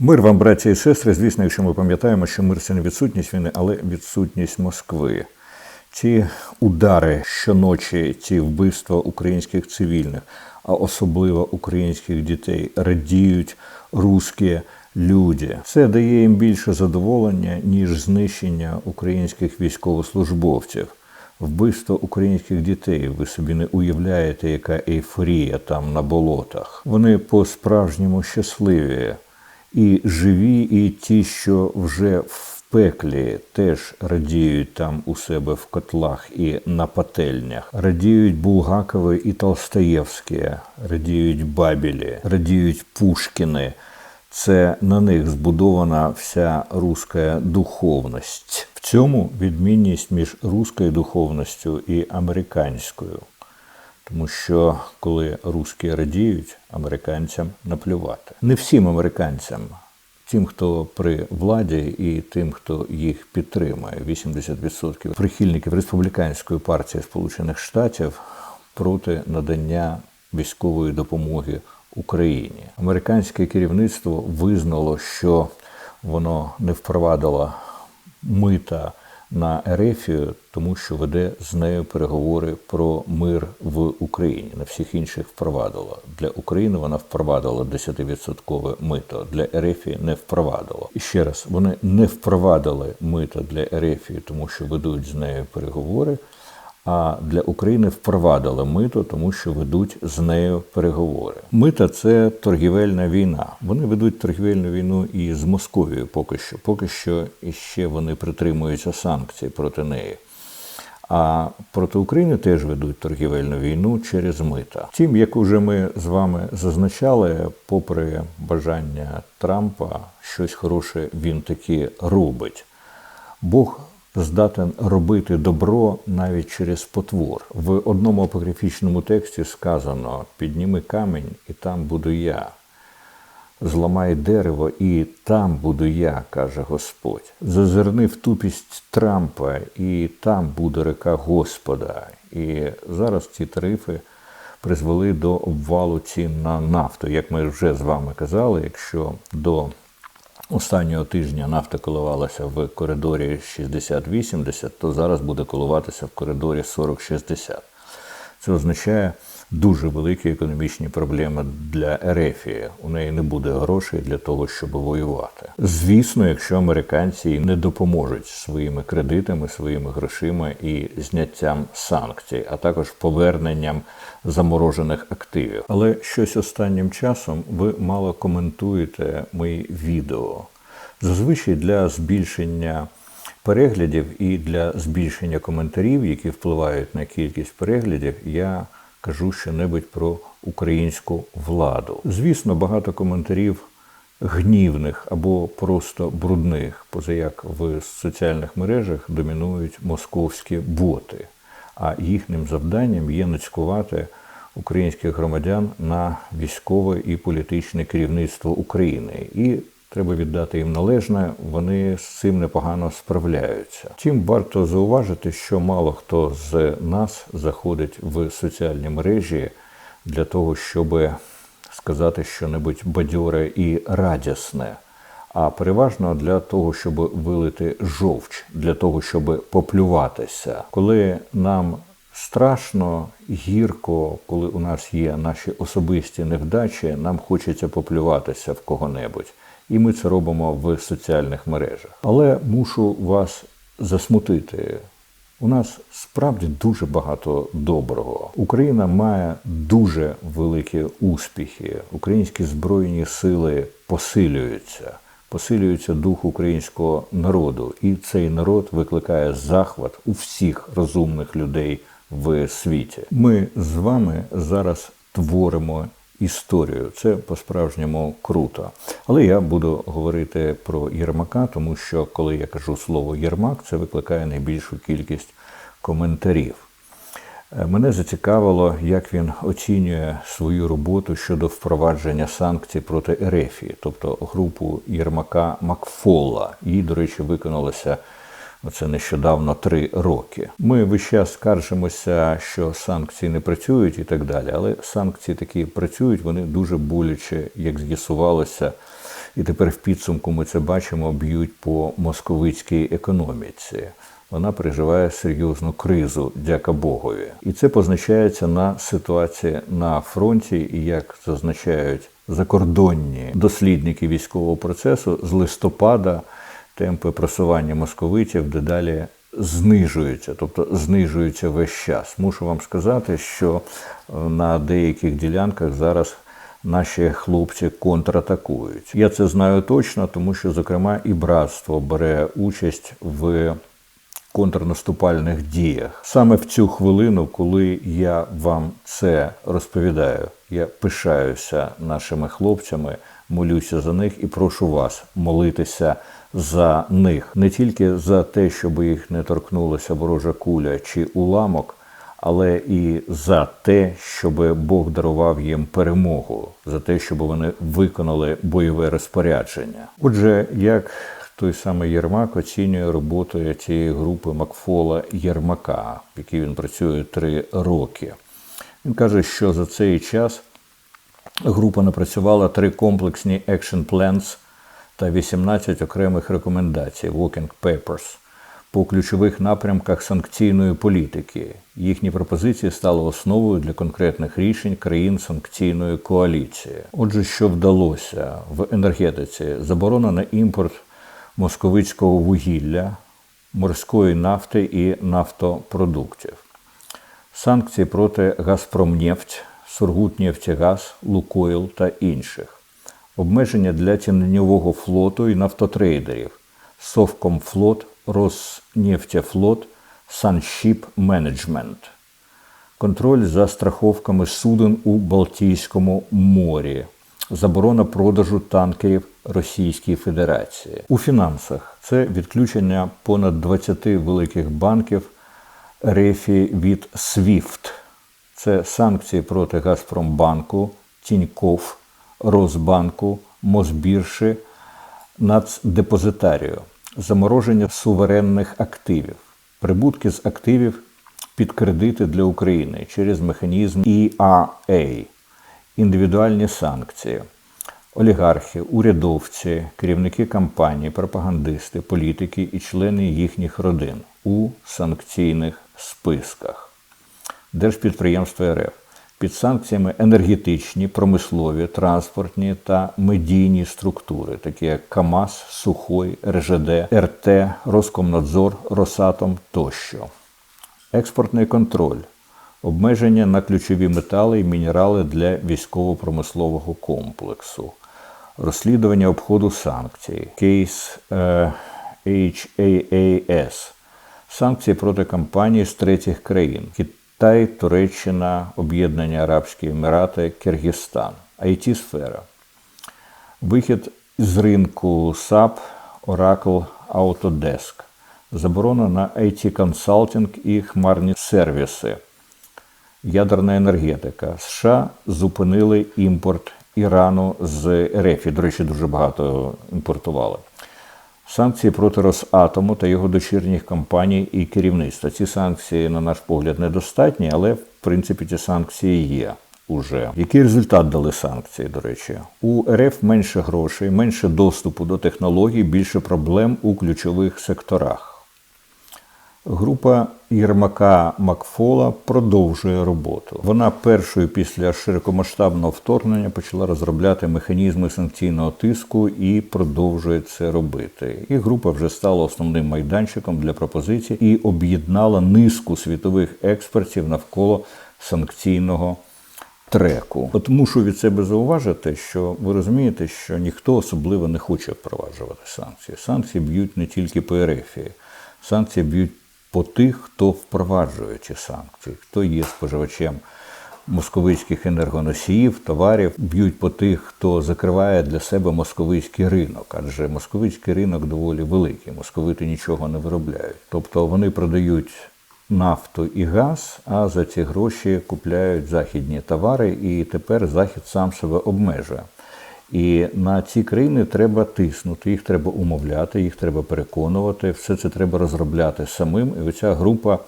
Мир вам, браті і сестри. Звісно, якщо ми пам'ятаємо, що мир це не відсутність війни, але відсутність Москви. Ці удари щоночі, ці вбивства українських цивільних, а особливо українських дітей, радіють русські люди. Це дає їм більше задоволення, ніж знищення українських військовослужбовців. Вбивство українських дітей. Ви собі не уявляєте, яка ейфорія там на болотах. Вони по-справжньому щасливі. І живі, і ті, що вже в пеклі, теж радіють там у себе в котлах і на пательнях. Радіють Булгакови і Толстоєвські, радіють Бабілі, радіють Пушкіни. Це на них збудована вся руська духовність. В цьому відмінність між руською духовністю і американською. Тому що коли русські радіють, американцям наплювати. Не всім американцям, тим, хто при владі, і тим, хто їх підтримує. 80% прихильників республіканської партії Сполучених Штатів проти надання військової допомоги Україні. Американське керівництво визнало, що воно не впровадило мита на Ерефію, тому що веде з нею переговори про мир в Україні. На всіх інших впровадила. Для України вона впровадила 10% мито, для Ерефії не впровадила. І ще раз, вони не впровадили мито для Ерефії, тому що ведуть з нею переговори. А для України впровадили мито, тому що ведуть з нею переговори. Мита це торгівельна війна. Вони ведуть торгівельну війну і з Московією поки що. Поки що іще вони притримуються санкцій проти неї. А проти України теж ведуть торгівельну війну через мита. Втім, як уже ми з вами зазначали, попри бажання Трампа, щось хороше він таки робить. Бог здатен робити добро навіть через потвор. В одному апокрифічному тексті сказано: підніми камінь, і там буду я. Зламай дерево, і там буду я, каже Господь. Зазирни в тупість Трампа, і там буде река Господа. І зараз ці тарифи призвели до обвалу цін на нафту. Як ми вже з вами казали, якщо до Останнього тижня нафта коливалася в коридорі 60-80, то зараз буде коливатися в коридорі 40-60. Це означає дуже великі економічні проблеми для Ерефії. У неї не буде грошей для того, щоб воювати. Звісно, якщо американці не допоможуть своїми кредитами, своїми грошима і зняттям санкцій, а також поверненням заморожених активів. Але щось останнім часом ви мало коментуєте мої відео. Зазвичай для збільшення переглядів і для збільшення коментарів, які впливають на кількість переглядів, я кажу щонебудь про українську владу. Звісно, багато коментарів гнівних або просто брудних, позаяк в соціальних мережах домінують московські боти, а їхнім завданням є нацькувати українських громадян на військове і політичне керівництво України. І треба віддати їм належне, вони з цим непогано справляються. Втім, варто зауважити, що мало хто з нас заходить в соціальні мережі для того, щоб сказати щонебудь бадьоре і радісне. А переважно для того, щоб вилити жовч, для того, щоб поплюватися, коли нам страшно, гірко, коли у нас є наші особисті невдачі, нам хочеться поплюватися в кого-небудь. І ми це робимо в соціальних мережах. Але мушу вас засмутити. У нас справді дуже багато доброго. Україна має дуже великі успіхи. Українські збройні сили посилюються, посилюється дух українського народу, і цей народ викликає захват у всіх розумних людей в світі. Ми з вами зараз творимо історію. Це по-справжньому круто. Але я буду говорити про Єрмака, тому що коли я кажу слово Єрмак, це викликає найбільшу кількість коментарів. Е, Мене зацікавило, як він оцінює свою роботу щодо впровадження санкцій проти Ерефії, тобто групу Єрмака Макфола. Їй, до речі, виконалося Оце нещодавно три роки. Ми весь час скаржимося, що санкції не працюють і так далі. Але санкції такі працюють, вони дуже боляче, як з'ясувалося, І тепер в підсумку ми це бачимо, б'ють по московицькій економіці. Вона переживає серйозну кризу, дяка Богові. І це позначається на ситуації на фронті, і як зазначають закордонні дослідники військового процесу з листопада темпи просування московитів дедалі знижуються, тобто знижуються весь час. Мушу вам сказати, що е, на деяких ділянках зараз наші хлопці контратакують. Я це знаю точно, тому що, зокрема, і братство бере участь в контрнаступальних діях. Саме в цю хвилину, коли я вам це розповідаю, я пишаюся нашими хлопцями, молюся за них і прошу вас молитися за них не тільки за те, щоб їх не торкнулася ворожа куля чи уламок. Але і за те, щоб Бог дарував їм перемогу, за те, щоб вони виконали бойове розпорядження. Отже, як той самий Єрмак оцінює роботу цієї групи Макфола Єрмака, в якій він працює три роки. Він каже, що за цей час група напрацювала три комплексні action plans та 18 окремих рекомендацій Walking Papers по ключових напрямках санкційної політики. Їхні пропозиції стали основою для конкретних рішень країн санкційної коаліції. Отже, що вдалося в енергетиці? Заборона на імпорт московицького вугілля, морської нафти і нафтопродуктів, санкції проти Газпромнефть, Сургутнефтегаз, Лукойл та інших, обмеження для тіньового флоту і нафтотрейдерів, Совкомфлот, Роснефтефлот, Саншіп Менеджмент, контроль за страховками суден у Балтійському морі, заборона продажу танкерів Російської Федерації. У фінансах це відключення понад 20 великих банків Рефі від SWIFT. Це санкції проти Газпромбанку, Тіньков, Росбанку, Мосбірші, Нацдепозитарію, замороження суверенних активів, прибутки з активів під кредити для України через механізм ERA, індивідуальні санкції, олігархи, урядовці, керівники кампаній, пропагандисти, політики і члени їхніх родин у санкційних списках. Держпідприємства РФ під санкціями енергетичні, промислові, транспортні та медійні структури, такі як КАМАЗ, Сухой, РЖД, РТ, Роскомнадзор, Росатом тощо. Експортний контроль, обмеження на ключові метали і мінерали для військово-промислового комплексу, розслідування обходу санкцій, кейс е, HAAS, санкції проти компаній з третіх країн. Китай, Туреччина, Об'єднані Арабські Емірати, Киргизстан, it сфера вихід з ринку SAP, Oracle, Autodesk, заборона на it консалтинг і хмарні сервіси, ядерна енергетика. США зупинили імпорт Ірану з РФ. До речі, дуже багато імпортували. Санкції проти Росатому та його дочірніх компаній і керівництва. Ці санкції, на наш погляд, недостатні, але в принципі ці санкції є уже. Який результат дали санкції, до речі? У РФ менше грошей, менше доступу до технологій, більше проблем у ключових секторах. Група Єрмака Макфола продовжує роботу. Вона першою після широкомасштабного вторгнення почала розробляти механізми санкційного тиску і продовжує це робити. І група вже стала основним майданчиком для пропозицій і об'єднала низку світових експертів навколо санкційного треку. От мушу від себе зауважити, що ви розумієте, що ніхто особливо не хоче впроваджувати санкції. Санкції б'ють не тільки по РФ, санкції б'ють по тих, хто впроваджує ці санкції, хто є споживачем московицьких енергоносіїв, товарів, б'ють по тих, хто закриває для себе московицький ринок, адже московицький ринок доволі великий, московити нічого не виробляють. Тобто вони продають нафту і газ, а за ці гроші купляють західні товари, і тепер захід сам себе обмежує. І на ці країни треба тиснути, їх треба умовляти, їх треба переконувати. Все це треба розробляти самим. І оця група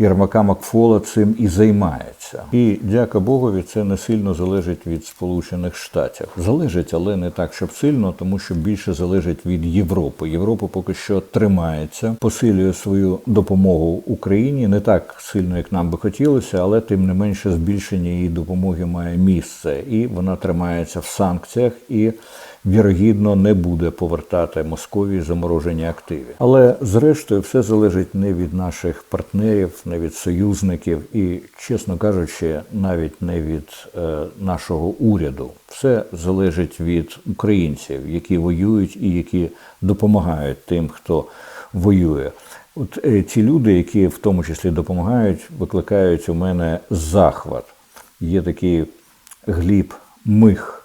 Єрмака Макфола цим і займається. І дяка Богові, це не сильно залежить від Сполучених Штатів. Залежить, але не так, щоб сильно, тому що більше залежить від Європи. Європа поки що тримається, посилює свою допомогу Україні не так сильно, як нам би хотілося, але тим не менше збільшення її допомоги має місце, і вона тримається в санкціях і. Вірогідно, не буде повертати Московії заморожені активи. Але зрештою, все залежить не від наших партнерів, не від союзників і, чесно кажучи, навіть не від е, нашого уряду. Все залежить від українців, які воюють і які допомагають тим, хто воює. От е, ці люди, які в тому числі допомагають, викликають у мене захват. Є такий Гліб Мих.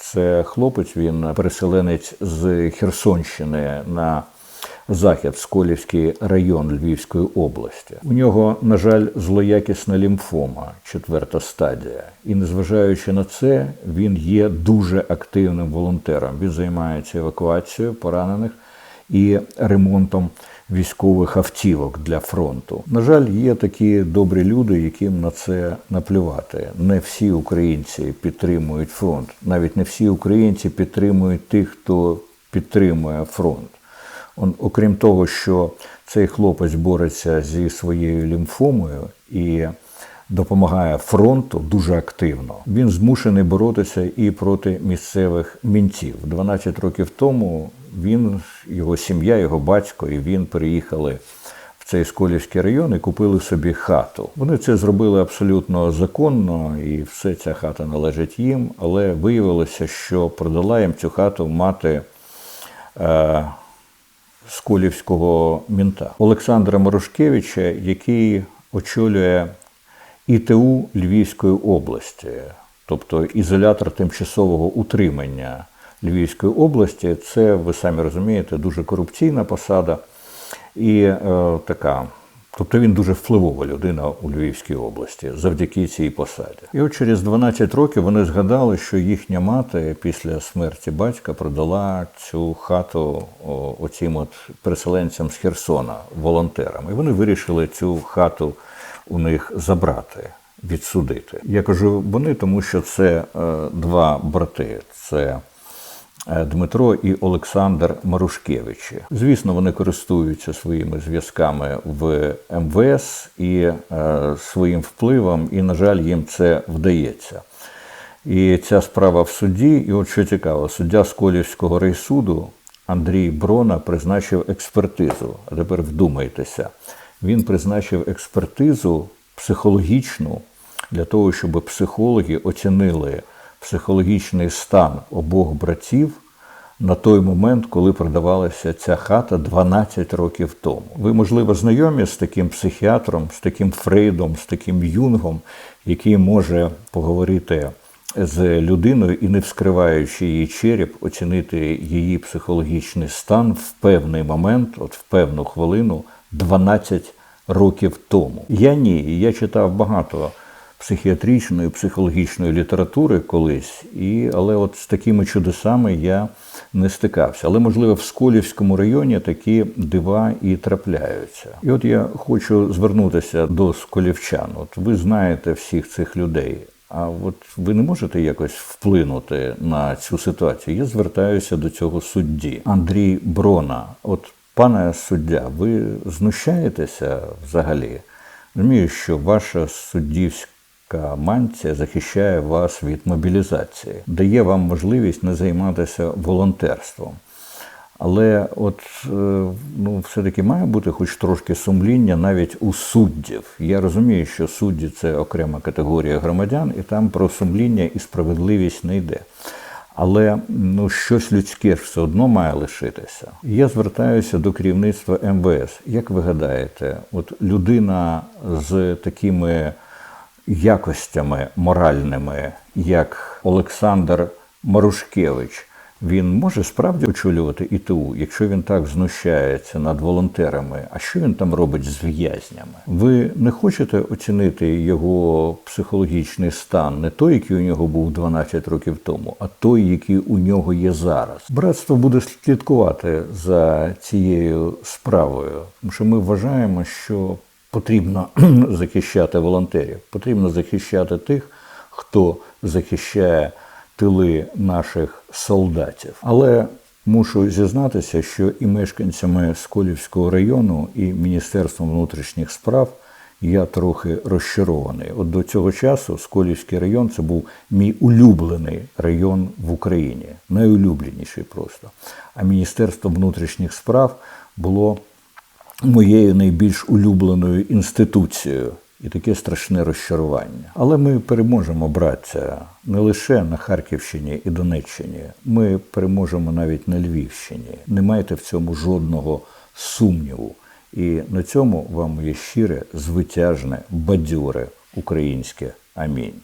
Це хлопець, він переселенець з Херсонщини на захід, Сколівський район Львівської області. У нього, на жаль, злоякісна лімфома, четверта стадія. І незважаючи на це, він є дуже активним волонтером. Він займається евакуацією поранених і ремонтом військових автівок для фронту. На жаль, є такі добрі люди, яким на це наплювати. Не всі українці підтримують фронт. Навіть не всі українці підтримують тих, хто підтримує фронт. Он, окрім того, що цей хлопець бореться зі своєю лімфомою і допомагає фронту дуже активно. Він змушений боротися і проти місцевих мінців. 12 років тому він, його сім'я, його батько і він переїхали в цей Сколівський район і купили собі хату. Вони це зробили абсолютно законно, і все ця хата належить їм. Але виявилося, що продала їм цю хату мати. Е, Сколівського мінта Олександра Морошкевича, який очолює ІТУ Львівської області, тобто ізолятор тимчасового утримання Львівської області. Це, ви самі розумієте, дуже корупційна посада і е, така. Тобто він дуже впливова людина у Львівській області завдяки цій посаді. І от через 12 років вони згадали, що їхня мати після смерті батька продала цю хату оцім от переселенцям з Херсона, волонтерам. І вони вирішили цю хату у них забрати, відсудити. Я кажу вони, тому що це е, два брати. Це Дмитро і Олександр Марушкевичі. Звісно, вони користуються своїми зв'язками в МВС і е, своїм впливом, і, на жаль, їм це вдається. І ця справа в суді, і от що цікаво, суддя Сколівського райсуду Андрій Брона призначив експертизу. А тепер вдумайтеся він призначив експертизу психологічну для того, щоб психологи оцінили психологічний стан обох братів на той момент, коли продавалася ця хата 12 років тому. Ви, можливо, знайомі з таким психіатром, з таким Фрейдом, з таким юнгом, який може поговорити. З людиною і не вскриваючи її череп, оцінити її психологічний стан в певний момент, от в певну хвилину, 12 років тому. Я ні. Я читав багато психіатричної, психологічної літератури колись, і, але от з такими чудесами я не стикався. Але, можливо, в Сколівському районі такі дива і трапляються. І от я хочу звернутися до сколівчан. От ви знаєте всіх цих людей. А от ви не можете якось вплинути на цю ситуацію? Я звертаюся до цього судді Андрій Брона. От Пане суддя, ви знущаєтеся взагалі? Розумію, що ваша суддівська мантія захищає вас від мобілізації, дає вам можливість не займатися волонтерством. Але от е, ну, все-таки має бути хоч трошки сумління навіть у суддів. Я розумію, що судді це окрема категорія громадян, і там про сумління і справедливість не йде але ну щось людське все одно має лишитися. Я звертаюся до керівництва МВС. Як ви гадаєте, от людина з такими якостями моральними, як Олександр Марушкевич, він може справді очолювати ІТУ, якщо він так знущається над волонтерами. А що він там робить з в'язнями? Ви не хочете оцінити його психологічний стан, не той, який у нього був 12 років тому, а той, який у нього є зараз. Братство буде слідкувати за цією справою, тому що ми вважаємо, що потрібно захищати волонтерів, потрібно захищати тих, хто захищає тили наших солдатів. Але мушу зізнатися, що і мешканцями Сколівського району, і Міністерством внутрішніх справ я трохи розчарований. От до цього часу Сколівський район це був мій улюблений район в Україні, найулюбленіший просто. А Міністерство внутрішніх справ було моєю найбільш улюбленою інституцією. І таке страшне розчарування. Але ми переможемо, браття, не лише на Харківщині і Донеччині. Ми переможемо навіть на Львівщині. Не майте в цьому жодного сумніву. І на цьому вам моє щире, звитяжне, бадьоре українське амінь.